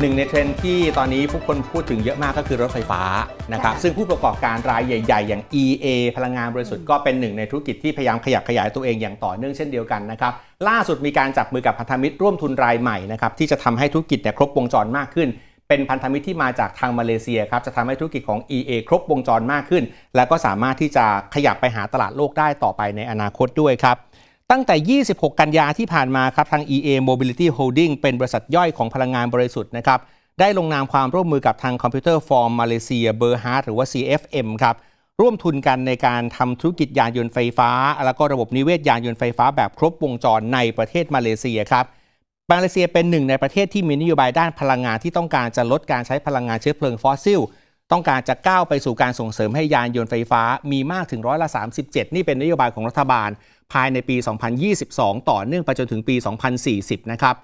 หนึ่งในเทรนด์ที่ตอนนี้ผู้คนพูดถึงเยอะมากก็คือรถไฟฟ้านะครับค่ะซึ่งผู้ประกอบการรายใหญ่ ๆ อย่าง EA พลังงานบริสุทธิ์ก็เป็นหนึ่งในธุรกิจที่พยายามขยับขยายตัวเองอย่างต่อเนื่องเช่นเดียวกันนะครับล่าสุดมีการจับมือกับพันธมิตรร่วมทุนรายใหม่นะครับที่จะทำให้ธุรกิจเนี่ยครบวงจรมากขึ้น เป็นพันธมิตรที่มาจากทางมาเลเซียครับจะทำให้ธุรกิจของ EA ครบวงจรมากขึ้น แล้วก็สามารถที่จะขยับไปหาตลาดโลกได้ต่อไปในอนาคตด้วยครับ ตั้งแต่ 26 กันยาที่ผ่านมาครับทาง EA Mobility Holding เป็นบริษัทย่อยของพลังงานบริสุทธิ์นะครับได้ลงนามความร่วมมือกับทางคอมพิวเตอร์ฟอร์มมาเลเซียเบอร์ฮาร์หรือว่า CFM ครับร่วมทุนกันในการทำธุรกิจยานยนต์ไฟฟ้า แล้วก็ระบบนิเวศยานยนต์ไฟฟ้าแบบครบวงจรในประเทศมาเลเซียครับมาเลเซียเป็นหนึ่งในประเทศที่มีนโยบายด้านพลังงานที่ต้องการจะลดการใช้พลังงานเชื้อเพลิงฟอสซิล ต้องการจะก้าวไปสู่การส่งเสริมให้ยานยนต์ไฟฟ้ามีมากถึงร้อยละ37 นี่เป็นนโยบายของรัฐบาล ภายในปี 2022 ต่อเนื่องไปจนถึงปี 2040 นะครับ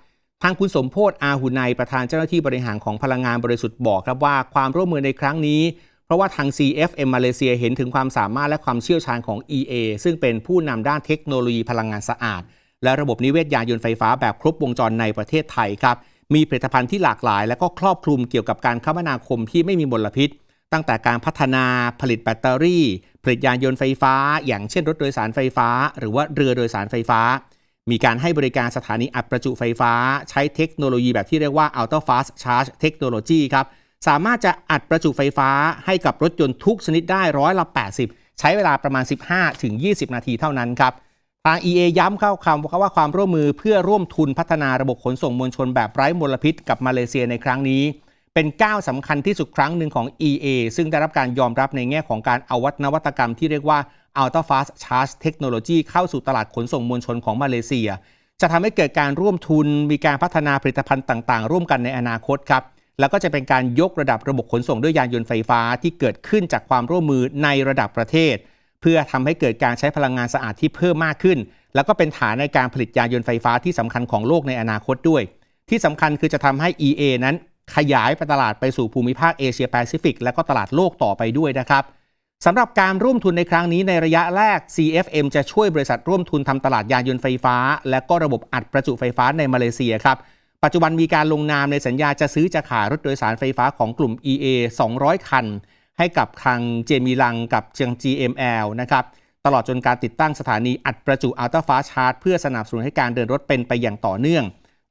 ทางคุณสมโพศ์อาหุไนยประธานเจ้าหน้าที่บริหารของพลังงานบริสุทธิ์บอกครับว่าความร่วมมือในครั้งนี้ เพราะว่าทาง CFM มาเลเซียเห็นถึงความสามารถและความเชี่ยวชาญของ EA ซึ่งเป็นผู้นำด้านเทคโนโลยีพลังงานสะอาด และระบบนิเวศยานยนต์ไฟฟ้าแบบครบวงจรในประเทศไทยครับ มีผลิตภัณฑ์ที่หลากหลาย และก็ครอบคลุมเกี่ยวกับการคมนาคมที่ไม่มีมลพิษ ตั้งแต่การพัฒนาผลิตแบตเตอรี่ ผลิตยานยนต์ไฟฟ้า อย่างเช่นรถโดยสารไฟฟ้า หรือว่าเรือโดยสารไฟฟ้า มีการให้บริการสถานีอัดประจุไฟฟ้า ใช้เทคโนโลยีแบบที่เรียกว่า Ultra Fast Charge Technology ครับสามารถจะอัดประจุไฟฟ้าให้กับรถยนต์ทุกชนิดได้ร้อยละ 80 ใช้เวลาประมาณ 15ถึง20 นาทีเท่านั้นครับ ทาง EA ย้ำเข้าคำว่าความร่วมมือเพื่อร่วมทุนพัฒนาระบบขนส่งมวลชนแบบไร้มลพิษกับมาเลเซียในครั้งนี้ เป็นก้าวสำคัญที่สุดครั้งหนึ่งของ EA ซึ่งได้รับการยอมรับในแง่ของการเอาวัฒนวัตกรรมที่เรียกว่า Ultra Fast Charge Technology เข้าสู่ตลาดขนส่งมวลชนของมาเลเซีย จะทำให้เกิดการร่วมทุนมีการพัฒนาผลิตภัณฑ์ต่างๆ ร่วมกันในอนาคตครับแล้วก็จะเป็นการยกระดับระบบขนส่งด้วยยานยนต์ไฟฟ้าที่เกิดขึ้นจากความร่วมมือในระดับประเทศ เพื่อทำให้เกิดการใช้พลังงานสะอาดที่เพิ่มมากขึ้น แล้วก็เป็นฐานในการผลิตยานยนต์ไฟฟ้าที่สำคัญของโลกในอนาคตด้วย ที่สำคัญคือจะทำให้ EA นั้นขยายไปตลาดไปสู่ภูมิภาคเอเชียแปซิฟิกและก็ตลาดโลกต่อไปด้วยนะครับสำหรับการร่วมทุนในครั้งนี้ในระยะแรก CFM จะช่วยบริษัทร่วมทุนทำตลาดยานยนต์ไฟฟ้า และก็ระบบอัดประจุไฟฟ้าในมาเลเซียครับ ปัจจุบันมีการลงนามในสัญญาจะซื้อจะขายรถโดยสารไฟฟ้าของกลุ่ม EA 200 คัน ให้กับทางเจมีลังกับเจียง GML นะครับตลอดจนการติดตั้งสถานีอัดประจุอัลตราฟ้าชาร์จเพื่อสนับสนุนให้การเดินรถเป็นไปอย่างต่อเนื่อง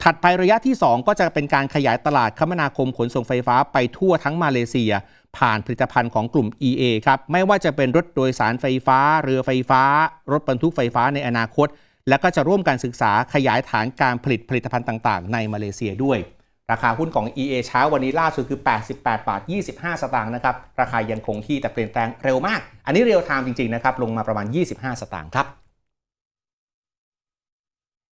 ถัดไประยะที่ 2 ก็จะเป็นการขยายตลาดคมนาคมขนส่งไฟฟ้าไปทั่วทั้งมาเลเซีย ผ่านผลิตภัณฑ์ของกลุ่ม EA ครับไม่ว่าจะเป็นรถโดยสารไฟฟ้า เรือไฟฟ้า รถบรรทุกไฟฟ้าในอนาคต และก็จะร่วมกันศึกษาขยายฐานการผลิตผลิตภัณฑ์ต่าง ๆ ในมาเลเซียด้วย ราคาหุ้นของ EA เช้าวันนี้ล่าสุดคือ 88 บาท 25 สตางค์นะครับ ราคายังคงที่แต่เปลี่ยนแปลงเร็วมาก อันนี้เรียลไทม์จริงๆนะครับ ลงมาประมาณ 25 สตางค์ครับ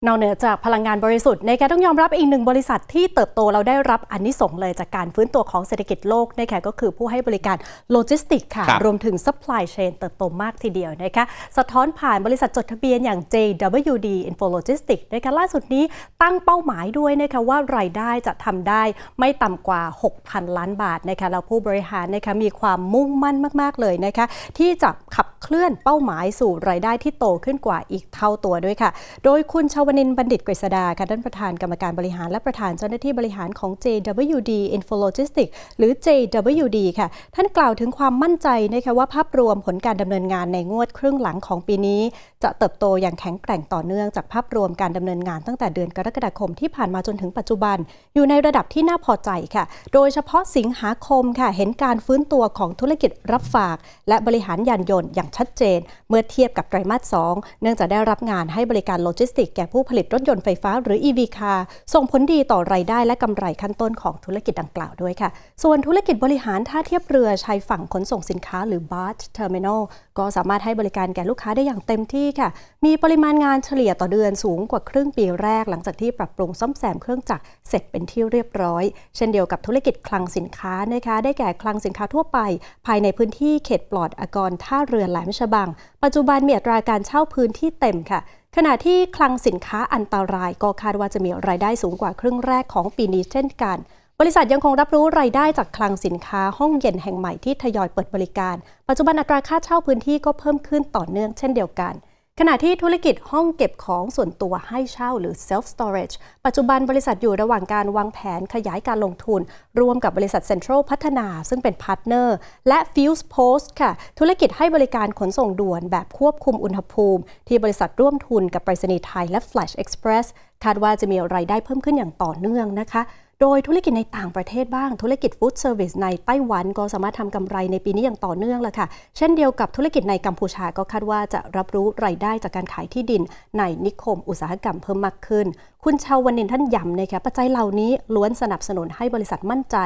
นอกเหนือจากพลังงานบริสุทธิ์ในการต้องยอมรับอีกหนึ่งบริษัทที่เติบโตเราได้รับอันนิสงส์เลยจากการฟื้นตัวของเศรษฐกิจโลกนะคะก็คือผู้ให้บริการโลจิสติกค่ะ รวมถึง supply chain เติบโตมากทีเดียวนะคะสะท้อนผ่านบริษัทจดทะเบียนอย่าง JWD Info Logistics นะคะล่าสุดนี้ตั้งเป้าหมายด้วยนะคะว่ารายได้จะทำได้ไม่ต่ำกว่า 6,000 ล้านบาทนะคะแล้วผู้บริหารนะคะมีความมุ่งมั่นมาก ๆเลยนะคะที่จะขับเคลื่อนเป้าหมายสู่รายได้ที่โตขึ้นกว่าอีกเท่าตัวด้วยค่ะ โดยคุณชววนินบัณฑิตกฤษดาค่ะท่านประธานกรรมการบริหารและประธานเจ้าหน้าที่บริหารของ JWD Infologistics หรือ JWD ค่ะ ท่านกล่าวถึงความมั่นใจนะคะว่าภาพรวมผลการดำเนินงานในงวดครึ่งหลังของปีนี้ จะเติบโตอย่างแข็งแกร่งต่อเนื่องจากภาพรวมการดำเนินงานตั้งแต่เดือนกรกฎาคมที่ผ่านมาจนถึงปัจจุบัน อยู่ในระดับที่น่าพอใจค่ะ โดยเฉพาะสิงหาคมค่ะเห็นการฟื้นตัวของธุรกิจรับฝาก และบริหารยานยนต์อย่างชัดเจน เมื่อเทียบกับไตรมาส 2 เนื่องจากได้รับงานให้บริการโลจิสติกแก่ผู้ผลิตรถยนต์ไฟฟ้าหรือ EV car ส่งผลดีต่อรายได้และกำไรขั้นต้นของธุรกิจดังกล่าวด้วยค่ะ ส่วนธุรกิจบริหารท่าเทียบเรือชายฝั่งขนส่งสินค้าหรือ barge terminal ก็สามารถให้บริการแก่ลูกค้าได้อย่างเต็มที่ค่ะ มีปริมาณงานเฉลี่ยต่อเดือนสูงกว่าครึ่งปีแรก หลังจากที่ปรับปรุงซ่อมแซมเครื่องจักรเสร็จเป็นที่เรียบร้อย เช่นเดียวกับธุรกิจคลังสินค้านะคะ ได้แก่คลังสินค้าทั่วไป ภายในพื้นที่เขตปลอดอากรท่าเรือแหลมฉบัง ปัจจุบันมีอัตราการเช่าพื้นที่เต็มค่ะ ขณะที่คลังสินค้าอันตรายก็คาดว่าจะมีรายได้สูงกว่าครึ่งแรกของปีนี้เช่นกัน บริษัทยังคงรับรู้รายได้จากคลังสินค้าห้องเย็นแห่งใหม่ที่ทยอยเปิดบริการ ปัจจุบันอัตราค่าเช่าพื้นที่ก็เพิ่มขึ้นต่อเนื่องเช่นเดียวกัน ขณะที่ธุรกิจห้องเก็บของส่วนตัวให้เช่าหรือ self storage ปัจจุบันบริษัทอยู่ระหว่างการวางแผนขยายการลงทุน ร่วมกับบริษัท Central พัฒนา ซึ่งเป็นพาร์ทเนอร์ และ Fuse Post ค่ะ ธุรกิจให้บริการขนส่งด่วนแบบควบคุมอุณหภูมิ ที่บริษัทร่วมทุนกับไปรษณีย์ไทยและ Flash Express คาดว่าจะมีรายได้เพิ่มขึ้นอย่างต่อเนื่องนะคะ โดยธุรกิจในต่างประเทศบ้าง ธุรกิจฟู้ดเซอร์วิสในไต้หวันก็สามารถทำกำไรในปีนี้อย่างต่อเนื่องแล้วค่ะ เช่นเดียวกับธุรกิจในกัมพูชาก็คาดว่าจะรับรู้รายได้จากการขายที่ดินในนิคมอุตสาหกรรมเพิ่มมากขึ้น คุณชาววันินท่านย้ำนะคะปัจจัยเหล่านี้ล้วนสนับสนุนให้บริษัทมั่นใจ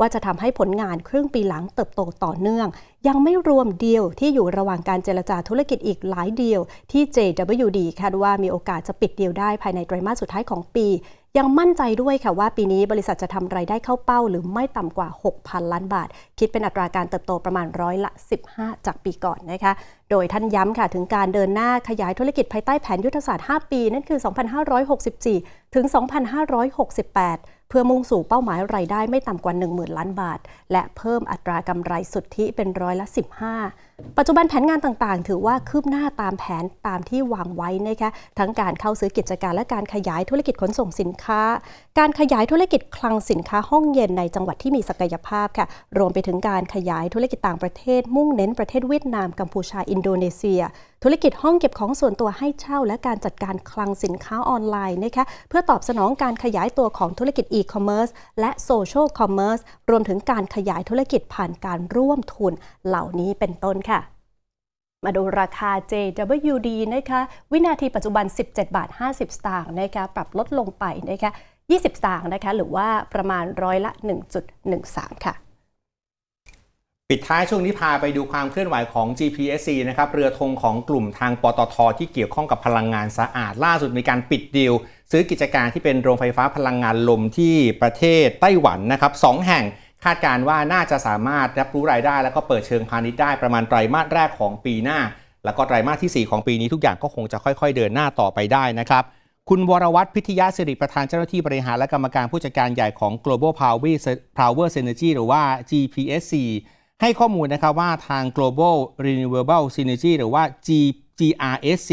ว่าจะทำให้ผลงานครึ่งปีหลังเติบโตต่อเนื่อง ยังไม่รวมเดีลที่อยู่ระหว่างการเจรจาธุรกิจอีกหลายเดีลที่ JWD คาดว่ามีโอกาสจะปิดเดีลได้ภายในไตรมาสสุดท้ายของปี ยังมั่นใจด้วยค่ะว่าปีนี้บริษัทจะทำรายได้เข้าเป้า หรือไม่ต่ำกว่า 6,000 ล้านบาท คิดเป็นอัตราการเติบโตประมาณร้อยละ 15 จากปีก่อนนะคะ โดยท่านย้ำค่ะถึงการเดินหน้าขยายธุรกิจภายใต้แผนยุทธศาสตร์ 5 ปี นั่นคือ 2564 ถึง 2568เพื่อมุ่งสู่เป้าหมายรายได้ไม่ต่ำกว่า 10,000 ล้านบาท และเพิ่มอัตรากำไรสุทธิเป็นร้อยละ 15 ปัจจุบันแผนงานต่างๆ ถือว่าคืบหน้าตามแผนตามที่วางไว้นะคะทั้งการเข้าซื้อกิจการและการขยายธุรกิจขนส่งสินค้า การขยายธุรกิจคลังสินค้าห้องเย็นในจังหวัดที่มีศักยภาพค่ะ รวมไปถึงการขยายธุรกิจต่างประเทศ มุ่งเน้นประเทศเวียดนามกัมพูชาอินโดนีเซีย ธุรกิจห้องเก็บของส่วนตัวให้เช่า และการจัดการคลังสินค้าออนไลน์นะคะเพื่อตอบสนองการขยายตัวของธุรกิจอีคอมเมิร์ซและโซเชียลคอมเมิร์ซรวมถึงการขยายธุรกิจผ่านการร่วมทุนเหล่านี้เป็นต้นค่ะมาดูราคา JWD นะคะ วินาทีปัจจุบัน 17 บาท 50 สตางค์นะคะ ปรับลดลงไปนะคะ 20 สตางค์นะคะ หรือว่าประมาณร้อยละ 1.13 ค่ะปิดท้ายช่วงนี้พาไปดูความเคลื่อนไหวของ GPSC นะครับเรือธงของกลุ่มทางปตทที่เกี่ยวข้องกับพลังงานสะอาด ล่าสุดมีการปิดดีล ซื้อกิจการที่เป็นโรงไฟฟ้าพลังงานลมที่ประเทศไต้หวันนะครับสองแห่ง คาดการว่าน่าจะสามารถรับรู้รายได้ แล้วก็เปิดเชิงพาณิชย์ได้ประมาณไตรมาสแรกของปีหน้า แล้วก็ไตรมาสทีสี่ 4 ของปีนี้ทุกอย่างก็คงจะค่อย ๆ เดินหน้าต่อไปได้นะครับคุณวรวัตรพิทยาสิริประธานเจ้าหน้าที่บริหารและกรรมการผู้จัดการใหญ่ของ Global Power Power Synergy หรือว่า GPSC ให้ข้อมูลนะครับว่าทาง Global Renewable Synergy หรือว่า G GRSC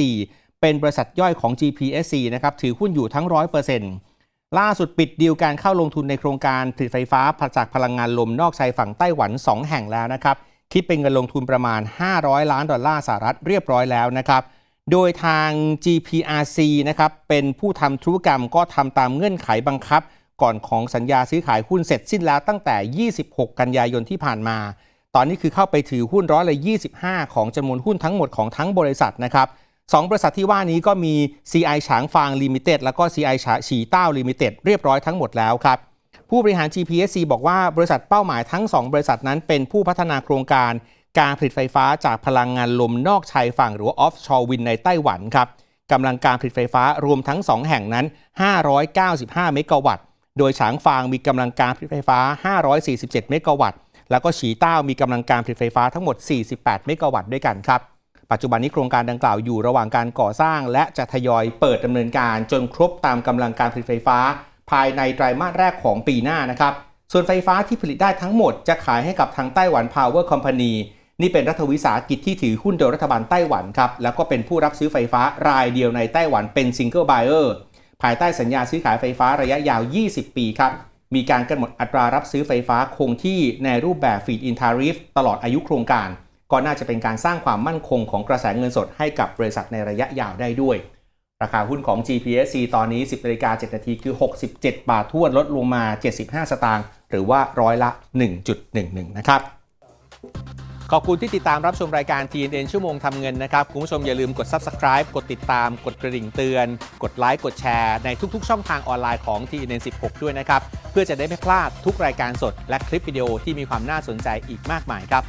เป็นบริษัทย่อยของ GPSC นะครับถือหุ้นอยู่ทั้ง 100% ล่าสุดปิดดีลการเข้าลงทุนในโครงการผลิตไฟฟ้าจากพลังงานลมนอกชายฝั่งไต้หวัน 2 แห่งแล้วนะครับ คิดเป็นเงินลงทุนประมาณ 500 ล้านดอลลาร์สหรัฐเรียบร้อยแล้วนะครับ โดยทาง GPRC นะครับเป็นผู้ทำธุรกรรมก็ทำตามเงื่อนไขบังคับ ก่อนของสัญญาซื้อขายหุ้นเสร็จสิ้นแล้วตั้งแต่ 26 กันยายนที่ผ่านมา ตอนนี้คือเข้าไปถือหุ้นร้อยละ 25 ของจำนวนหุ้นทั้งหมดของทั้งบริษัทนะครับ สองบริษัทที่ว่านี้ก็มี CI ฉางฟางลิมิเต็ดแล้วก็ CI ฉาฉีเต้าลิมิเต็ดเรียบร้อยทั้งหมดแล้วครับ ผู้บริหาร GPSC บอกว่าบริษัทเป้าหมายทั้ง 2 บริษัทนั้นเป็นผู้พัฒนาโครงการ การผลิตไฟฟ้าจากพลังงานลมนอกชายฝั่งหรือว่า offshore wind ในไต้หวันครับกำลังการผลิตไฟฟ้ารวมทั้ง 2 แห่งนั้น 595 เมกะวัตต์ โดยฉางฟางมีกำลังการผลิตไฟฟ้า 547 เมกะวัตต์ แล้วก็ฉีเต้ามีกำลังการผลิตไฟฟ้าทั้งหมด 48 เมกะวัตต์ด้วยกันครับ ปัจจุบันนี้โครงการดังกล่าวอยู่ระหว่างการก่อสร้าง และจะทยอยเปิดดำเนินการจนครบตามกำลังการผลิตไฟฟ้า ภายในไตรมาสแรกของปีหน้านะครับ ส่วนไฟฟ้าที่ผลิตได้ทั้งหมดจะขายให้กับทางไต้หวัน Power Company นี่เป็นรัฐวิสาหกิจที่ถือหุ้นโดยรัฐบาลไต้หวันครับ แล้วก็เป็นผู้รับซื้อไฟฟ้ารายเดียวในไต้หวันเป็น Single Buyer ภายใต้สัญญาซื้อขายไฟฟ้าระยะยาว 20 ปีครับ มีการกำหนดอัตรารับซื้อไฟฟ้าคงที่ในรูปแบบ Feed in Tariff ตลอดอายุโครงการ ก็น่าจะเป็นการสร้างความมั่นคงของกระแสเงินสดให้กับบริษัทในระยะยาวได้ด้วย ราคาหุ้นของ GPSC ตอนนี้ 10นาฬิกา7นาทีคือ 67 บาททวนลดลงมา 75 สตางค์หรือว่าร้อยละ 1.11 นะครับขอบคุณที่ติดตามรับชมรายการ TNN ชั่วโมงทำเงินนะครับ คุณผู้ชมอย่าลืมกด Subscribe กดติดตาม กดกระดิ่งเตือน กดไลค์ กดแชร์ ในทุกๆ ช่องทางออนไลน์ของ TNN 16 ด้วยนะครับ เพื่อจะได้ไม่พลาดทุกรายการสด และคลิปวิดีโอที่มีความน่าสนใจอีกมากมายครับ